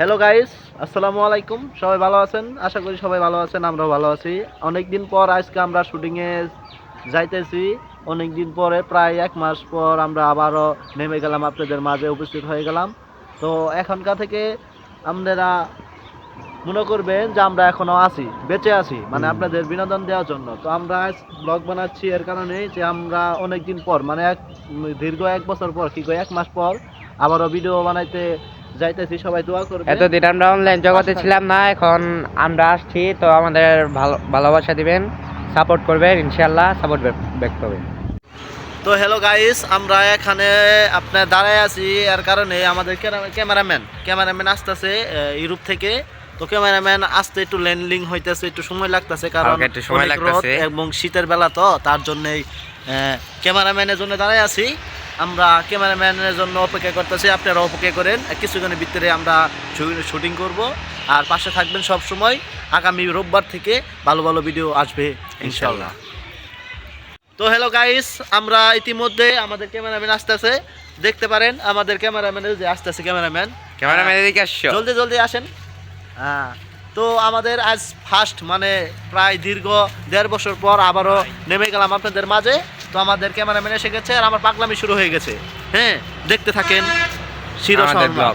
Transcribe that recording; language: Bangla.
হ্যালো গাইস আসসালামু আলাইকুম সবাই ভালো আছেন? আশা করি সবাই ভালো আছেন আমরাও ভালো আছি। অনেক দিন পর আজকে আমরা শুটিংয়ে যাইতেছি। অনেক দিন পরে প্রায় এক মাস পর আমরা আবারও নেমে গেলাম আপনাদের মাঝে উপস্থিত হয়ে গেলাম। তো এখনকার থেকে আপনারা মনে করবেন যে আমরা এখনও আছি বেঁচে আছি মানে আপনাদের বিনোদন দেওয়ার জন্য। তো আমরা আজ ব্লগ বানাচ্ছি এর কারণে যে আমরা অনেক দিন পর মানে এক দীর্ঘ এক বছর পর কি এক মাস পর আবারও ভিডিও বানাইতে যাইতেছি সবাই দোয়া করবে এতদিন আমরা অনলাইন জগতে ছিলাম না এখন আমরা আসছি তো আমাদের ভালো ভালোবাসা দিবেন সাপোর্ট করবেন ইনশাল্লাহ সাপোর্ট ব্যাক করবেন তো হ্যালো গাইস আমরা এখানে আপনার দাঁড়ায় আছি এর কারণে আমাদের ক্যামেরাম্যান ক্যামেরাম্যান আসতেছে ইউরোপ থেকে। তো ক্যামেরাম্যান আসতে একটু ল্যান্ডিং হইতেছে একটু সময় লাগতেছে কারণ একটু সময় লাগতাছে। এবং শীতের বেলা তো তার জন্যই ক্যামেরাম্যানের জন্য দাঁড়ায় আছি। আমরা ক্যামেরাম্যানের জন্য অপেক্ষা করতেছি আপনারা অপেক্ষা করেন। কিছুক্ষণের ভিতরে আমরা শুটিং করব। আর পাশে থাকবেন সব সময় আগামী রোববার থেকে ভালো ভালো ভিডিও আসবে ইনশাল্লাহ। তো হ্যালো গাইস আমরা ইতিমধ্যে আমাদের ক্যামেরাম্যান আসতেছে। দেখতে পারেন আমাদের ক্যামেরাম্যানের যে আসতেছে ক্যামেরাম্যান। ক্যামেরাম্যান এদিকে আসছো? জলদি জলদি আসেন। হ্যাঁ। তো আমাদের আজ ফার্স্ট মানে প্রায় দীর্ঘ দেড় বছর পর আবারও নেমে গেলাম আপনাদের মাঝে। তো আমাদের ক্যামেরাম্যান এসে গেছে আর আমার পাগলামি শুরু হয়ে গেছে। হ্যাঁ দেখতে থাকেন শিরো ব্লগ